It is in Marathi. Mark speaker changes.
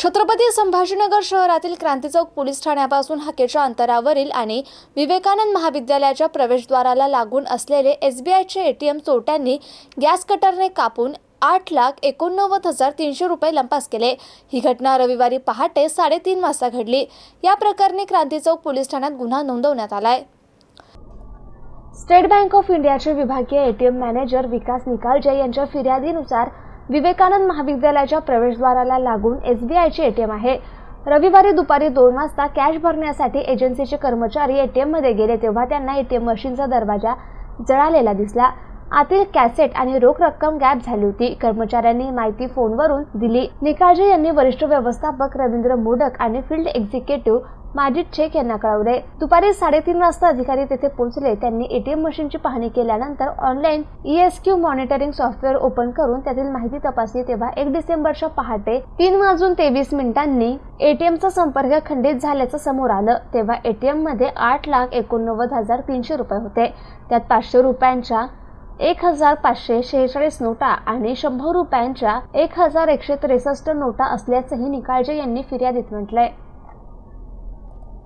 Speaker 1: छत्रपती संभाजीनगर शहरातील क्रांती चौक पोलीस ठाण्यापासून हाकेच्या अंतरावरील आणि विवेकानंद महाविद्यालयाच्या प्रवेशद्वाराला लागून असलेले एस बी आयचे ए टी एम चोरट्यांनी गॅस कटरने कापून आठ लाख एकोणनव्वद हजार तीनशे रुपये लंपास केले. ही घटना रविवारी पहाटे साडेतीन वाजता घडली. या प्रकरणी क्रांती चौक पोलीस ठाण्यात गुन्हा नोंदवण्यात आलाय. स्टेट बँक ऑफ इंडियाचे विभागीय एटीएम मॅनेजर विकास निकालजे यांच्या फिर्यादीनुसार विवेकानंद महाविद्यालयाच्या प्रवेशद्वाराला लागून एसबीआयचे एटीएम आहे. रविवारी दुपारी दोन वाजता कॅश भरण्यासाठी एजन्सीचे कर्मचारी एटीएममध्ये गेले तेव्हा त्यांना एटीएम मशीनचा दरवाजा जळालेला दिसला. आतील कॅसेट आणि रोख रक्कम गॅप झाली होती. कर्मचाऱ्यांनी माहिती फोनवरून दिली. निकाळजे यांनी वरिष्ठ व्यवस्थापक रवींद्र मोडक आणि फील्ड एक्झिक्युटिव्ह माजिद शेख यांना कळवले. दुपारी साडेतीन वाजता अधिकारी तेथे पोहोचले. त्यांनी एटीएम मशीनची पाहणी केल्यानंतर online ESQ monitoring software open करून त्यातील माहिती तपासली. तेव्हा एक डिसेंबरच्या पहाटे तीन वाजून तेवीस मिनिटांनी एटीएमचा संपर्क खंडित झाल्याचं समोर आलं. तेव्हा एटीएममध्ये आठ लाख एकोणनव्वद हजार तीनशे रुपये होते. त्यात पाचशे रुपयांच्या एक हजार पाचशे शेहेचाळीस नोटा आणि शंभर रुपयांच्या एक हजार एकशे त्रेसष्ट नोटा असल्याचंही निकाळजे यांनी फिर्यादीत म्हटलंय.